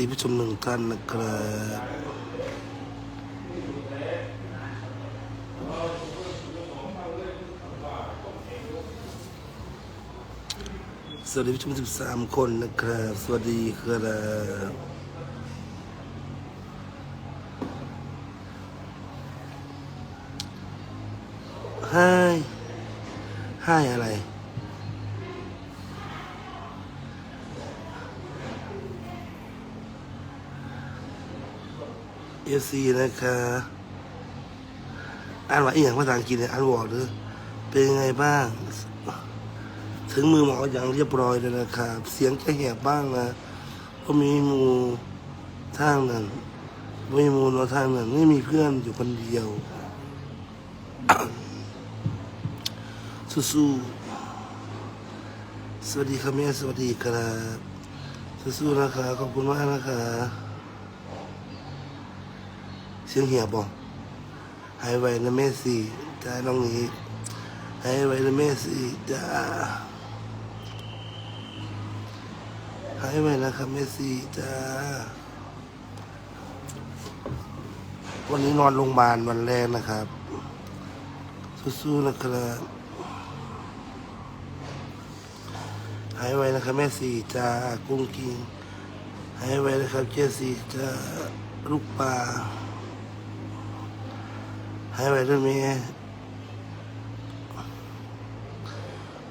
ดีผู้ชมหนึ่งท่านนะครับสวัสดีผู้ชมสิบสามคนนะครับ สวัสดีครับให้ให้อะไร เอซีนะคะอ่านว่าอีหยังภาษาอังกฤษเนี่ยอ่านบอกหรือเป็นยังไงบ้าง ถึงมือหมออย่างเรียบร้อยเลยนะครับเสียงจะแหบบ้างนะเพราะมีมูทางนั้นไม่มีหมูนอทางนั้นไม่มีเพื่อนอยู่คนเดียว สู้ๆสวัสดีครับแม่สวัสดีครับสู้ๆนะคะขอบคุณมากนะคะ เสียงเหียบบอกหายไวนะแม่สี่จ้าน้องนี้หายไวนะแม่สี่จ้าหายไวนะครับแม่สี่จ้าวันนี้นอนโรงพยาบาลวันแรกนะครับ สู้ๆนะครับหายไวนะครับแม่สี่จ้ากุ้งกิงหายไวนะครับเจสี่จ้าลูกปลา หายไปด้วยไหม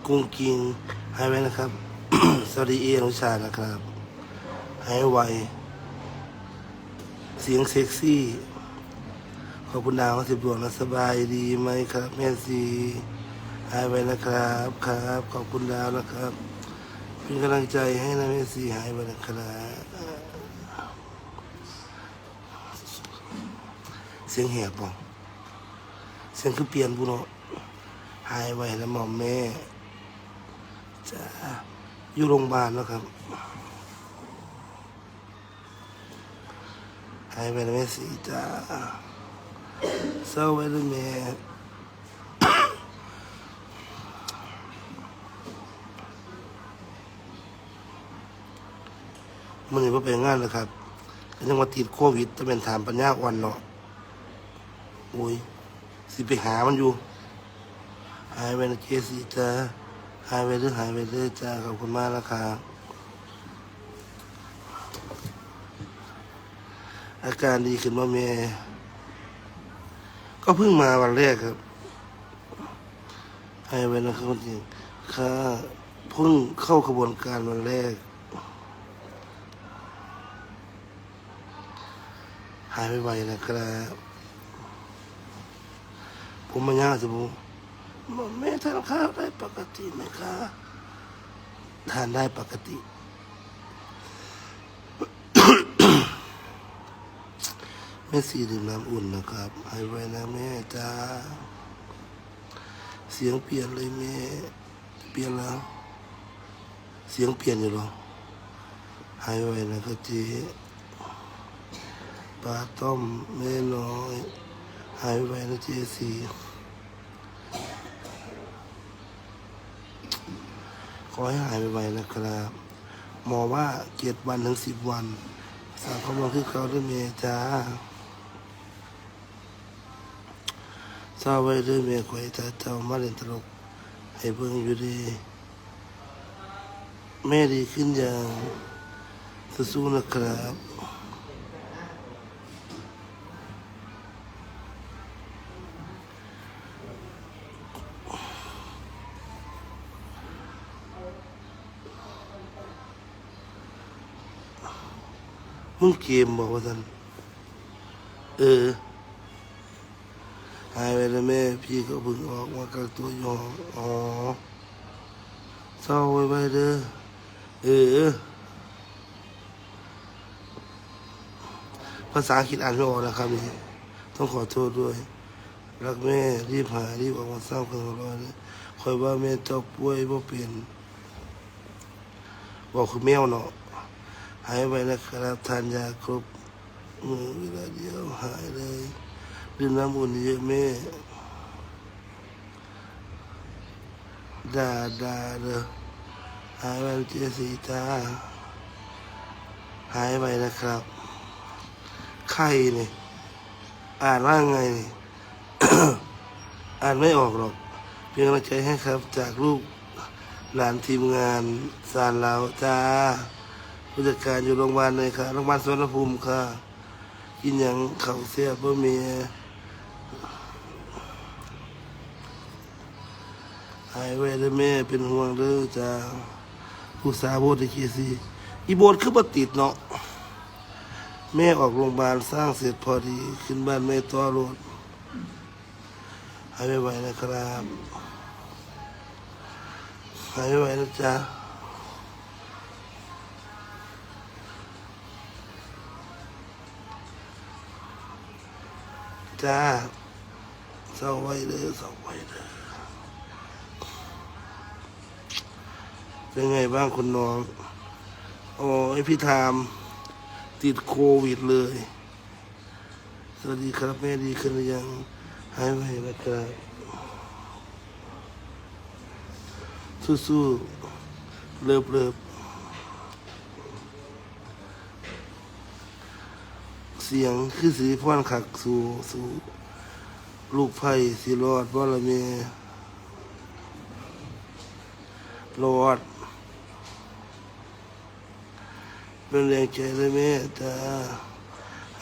กุ้งกิงหายไปนะครับ สวัสดีเอนุชานะครับหายไว เสียงเซ็กซี่ ขอบคุณดาวสิบดวงนะสบายดีไหมครับแม่ซีหายไปนะครับครับ ขอบคุณดาวนะครับ เป็นกำลังใจให้นะแม่ซีหายไปนะครับเสียงแหบบอก เสียงคือเปลี่ยนบุเนาะหายไว้แล้วหมอมแม่ จะอยู่โรงพยาบาลแล้วครับหายไปแล้วแม่สีจ้าเศร้าไว้ด้วแม่มันนี่ว่าไปงานแล้วครับยังมาติดโควิดจะเป็นถามปัญญาอ่อนเนาะโอ้ย สิไปหามันอยู่หายไปนะเจสีจ้าหายไปเรื่อยหายไปเรื่อยจ้าขอบคุณมากนะครับอาการดีขึ้นมาเมย์ก็เพิ่งมาวันแรกครับหายไปนะครับจริงค่ะเพิ่งเข้าขบวนการวันแรก หายไปไวนะครับ ผมมาย่าสิผมบอกแม่ทานข้าวได้ปกติไหมคะทานได้ปกติ แม่สีดื่มน้ำอุ่นนะครับหายไว้นะแม่จ้าเสียงเปลี่ยนเลยแม่เปลี่ยนแล้ว เสียงเปลี่ยนอยู่หรอหายไว้นะครับเจ๊ปลาต้มแม่น้อยายไปนะเจสีขอให้หายไปๆนะครับ หมอว่าเจ็ดวันถึงสิบวัน สามคำลงคือเขาด้วยเมจ้าเศร้าไว้ด้วยเมข่อยจ้าเจ้ามาเล่นตลก ให้เบิ่งอยู่ดี แม่ดีขึ้นอย่างสู้ๆนะครับ มึงเกมบอกว่าท่านเออหายไปแล้วแม่ พี่ก็เพิ่งออกมากักตัวอยู่องอ๋อเศร้าไว้ไว้เด้อเออ ภาษาอังกฤษอ่านไม่ออกนะครับนี่ต้องขอโทษด้วย รักแม่รีบหายรีบออกมาสร้างความหัวเร้อนเลยคอยว่าแม่เจ้าป่วยบ่เป็น บอกคือแมวเนาะ หายไปนะครับทานยาครบมือเวลาเดียวหายเลยดื่มน้ำอุ่นเยอะแม่ด่าด่าเด้อหายไปเจสีจ้าหายไปนะครับ ไข่นี่อ่านว่าไงนี่อ่านไม่ออกหรอก เพียงกำลังใจให้ครับ จากลูกหลานทีมงานสารลาวจ้า ผู้จัดการอยู่โรงพยาบาลเลยค่ะโรงพยาบาลสวนภูมิค่ะ กินอย่างเขาวเสียบ่มีหายไว้แล้วแม่เป็นห่วงเด้อจ้าผู้สาวโบดทีซีอีโบดคือบ่ติดเนาะแม่ออกโรงพยาบาลสร้างเสร็จพอดี ขึ้นบ้านแม่ต่อรถหายไปไหวนะครับหายไปไหวนะจ๊ะ จ้าเศร้าไว้เด้อเศร้าไว้เด้อเป็นไงบ้างคุณน้องโอ้ยพี่ทามติดโควิดเลย สวัสดีครับแม่ดีขึ้นหรือยังหายไปแล้วครับสู้ๆเลิบเลิบ เสียงคือสีพ่อนขักสู่สู่ลูกไผ่สีรอดบ่ละเมรอด เป็นแรงใจเลยแม่จ้า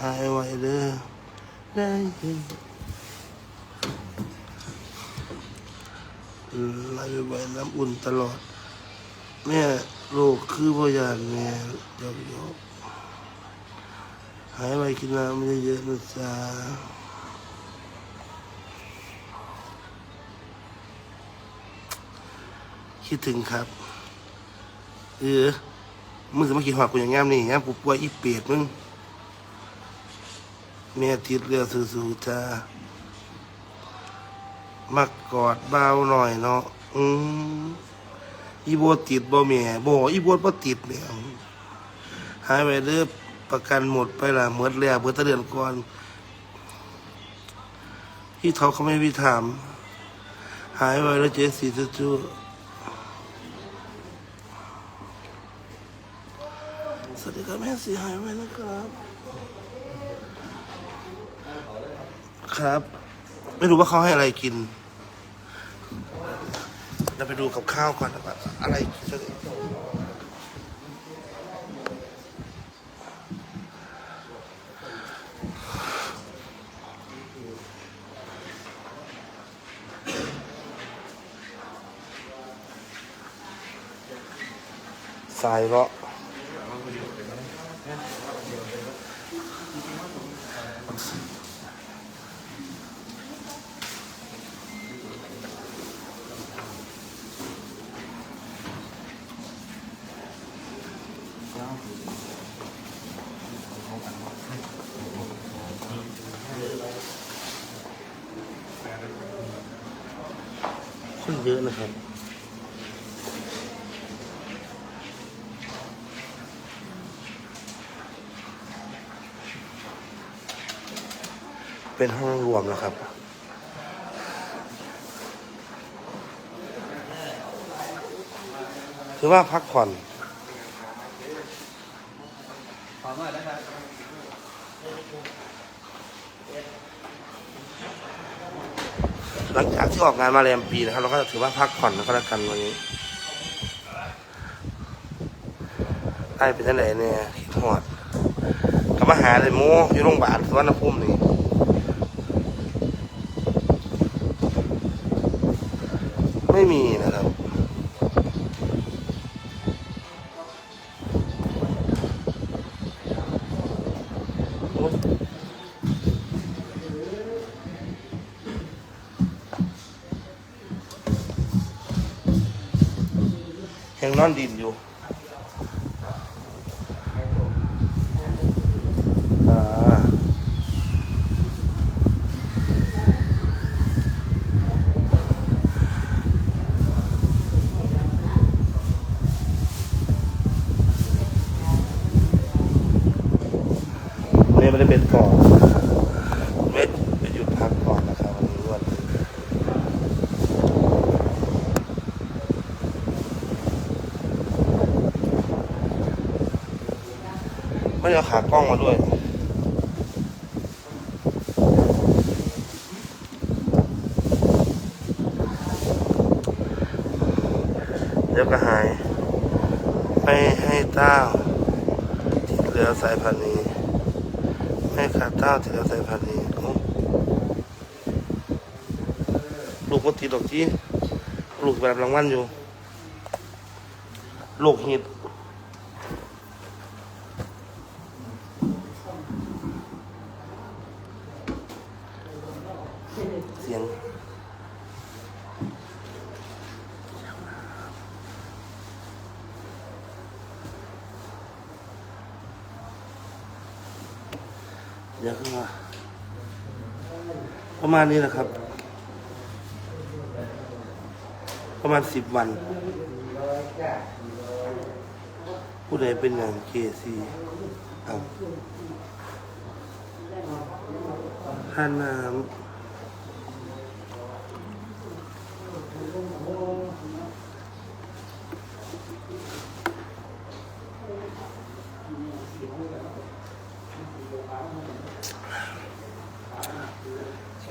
หายไวเด้อได้ยินไหลไปไหวน้ำอุ่นตลอด แม่โรคคือพยานแม่ยอกยอก หายไวกินน้ำเยอะๆนะจ๊ะคิดถึงครับเออมึงจะมากินหอดกูอย่างงามนี่งามกูป่วยอีเปียดมึงแม่ติดเรือสู้ๆจ้ามักกอดเบาหน่อยเนาะอืมอีโบติดบ่แม่บ่อีโบบ่ติดแม่หายไปเด้อ ประกันหมดไปละหมดแล้วเบิดแตะเดือนก่อน ที่เขาเขาไม่มีถาม หายไปแล้วเจสีจู้สวัสดีครับแม่สีหายไปนะครับ ครับ ไม่รู้ว่าเขาให้อะไรกินเราไปดูกับข้าวก่อนนะครับอะไรกิน สักสาะคนเยอะนะครับ เป็นห้องรวมนะครับคือว่าพักผ่อนขอหน่อยนะหลังจากที่ออกงานมาแรมปีนะครับ เราก็ถือว่าพักผ่อนแล้วก็แล้วกันวันนี้ได้เป็นที่ไหนเนี่ยคิดหอดกลับมาหาเลยโมอยู่โรงพยาบาลสวรรณภูมินี่ ไมีนะครับ ไม่ได้เป็นก่อนเบ็ดหยุดพักก่อนนะครับวันนี้วันไม่ได้ขากล้องมาด้วยเดี๋ยวก็หาย ไปให้เต้าที่เหลือสายพันธุ์นี้ ให้ขาเต้าที่เหลือสายพันธุ์นี้โอ้ลูกก็ติดดอกที่ลูกแบบรางวัลอยู่ ลูกหิด เสียง เดี๋ยวขึ้นมาประ มาณนี้แหละครับ ประมาณสิบวัน ผู้ใดเป็นอย่างเคซีเอาท่าน้ำ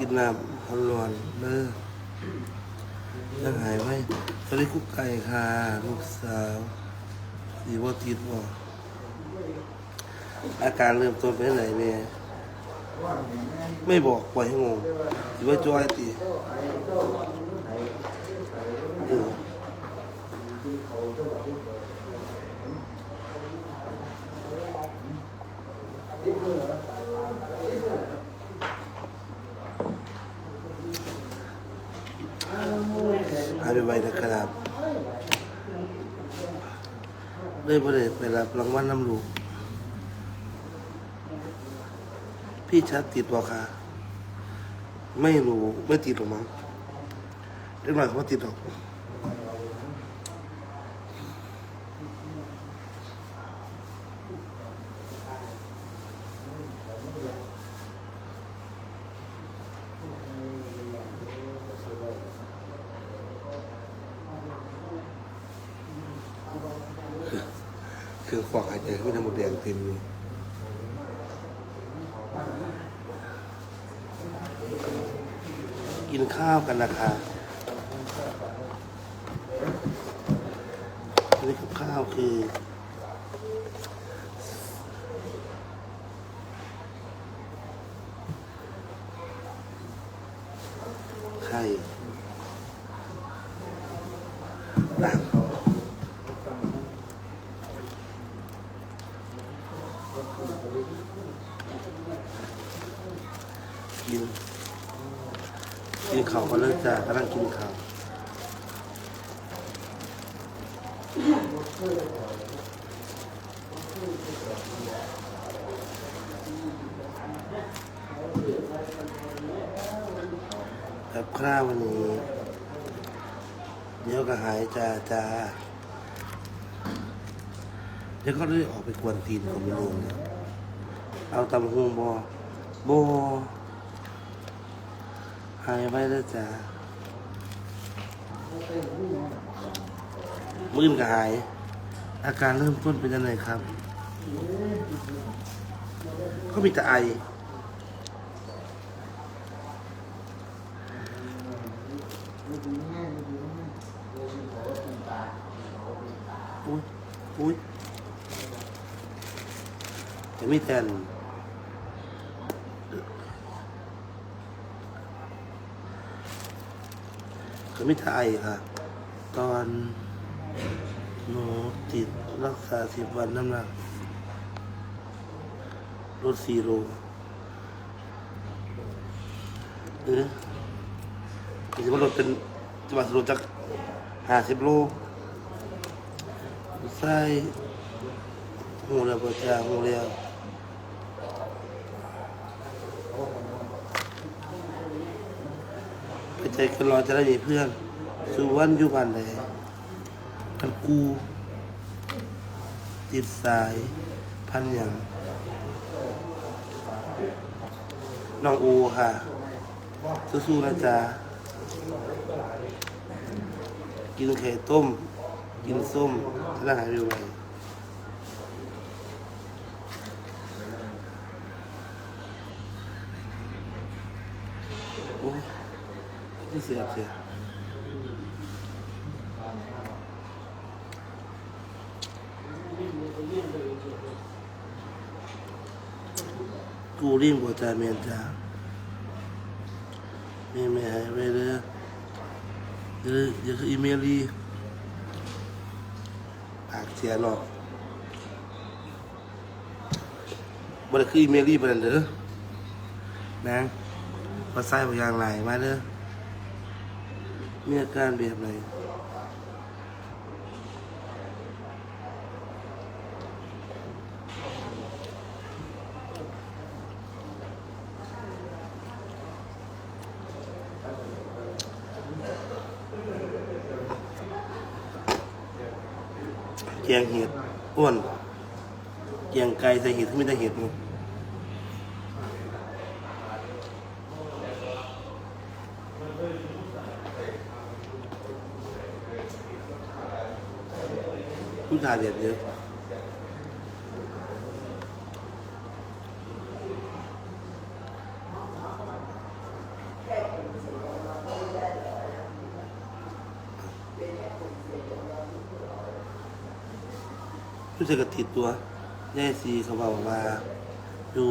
กินน้ำร้อนๆเด้อยังหายไหมสวัสดีกุ๊กไก่ค่ะ ลูกสาวดีว่าติดบ่อาการเริ่มต้นเป็นไหนเนี่ยไม่บอกปล่อยให้งงถือว่าจอยตีเออหายไปไวนะครับ เลยประเด็ไปรับรางวัลน้ำลูก พี่ชัดติดบ่คะไม่รู้ ไม่ติดหรอกมั้งเด็กหน่อยเขาว่าติดหรอกเครื่องฟอกหายใจไม่ทำหมดแดงเต็มเลยกินข้าวกันนะคะอันนี้กับ ข้าวคือ ไข่ตังกิน กินข้าวก็เลิกจ้ากำลังกินข้าว กับข้าววันนี้ เดี๋ยวก็หายจ้าจ้าเดี๋ยวก็ได้ออกไปกวนตีนของมันเองเอาตำหงบอบอหายไปแล้วจ้ามื่นก็หาย อาการเริ่มต้นเป็นยังไงครับ ก็มีแต่ไอ อุ้ยอุ้ยจะมีแต่นก็ไม่ถ่ายค่ะ ตอนหนูติดรักษาสิบวันน้ำหนักลดสี่โลเออจะมาลดเป็น จะมาลดจากห้าสิบโลใส่หูแล้วปวดจาหูแล้วไปใจกันรอจะได้มีเพื่อนสุวรรณอยู่บ้านไหนกันกูติดสายพันอย่างน้องอูค่ะสู้ๆนะจ๊ะ กินไข่ต้ม กินส้มจะได้หายร็วไวเสียเสียบกูริ่งกว่าจาเมียนจ้าไม่ไม่หายไปเลย เดี๋ยวเดี๋ยวคืออีเมลีปากเสียหรอกบ่ได้คืออีเมลลีไปนั่นเด้อนางมาใส่บาอย่างไรมาเด้อมีอาการแบบไหน แกงเห็ดอ้วนเกียงไก่ใส่เห็ดที่ไม่ได้เห็ดมั้งผู้ชายเด็ดเยอะ ผู้สึกกระติดตัวแย่ซีเขาบอกว่าดู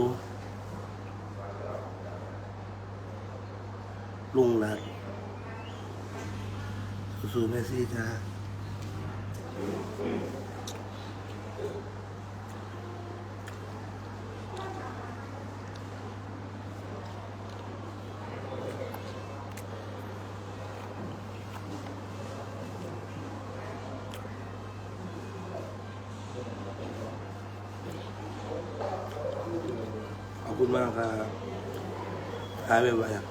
ลุงนะสู้ๆแม่ซีจ้า ขอบคุณมากครับหายไปไหมอะ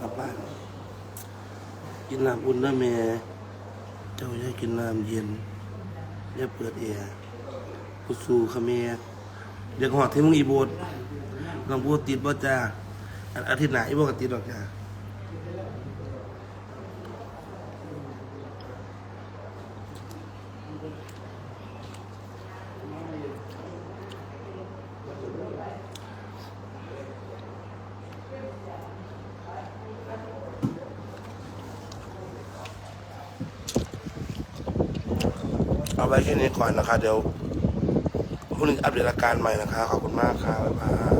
กลับบ้าน กินน้ำอุ่นนะแม่ เจ้าอย่ากินน้ำเย็น อย่าเปิดแอร์กูสู้ค่ขเมรเดี๋ยวหอดที่มึงอีโบดลองพูดติดบ่จ้าอาทิตย์หนอีโบดก็ติดหรอกจ้า ไว้แค่นี้ก่อนนะคะ เดี๋ยวพรุ่งนี้อัปเดตอาการใหม่นะคะ ขอบคุณมากค่ะบ๊ายบาย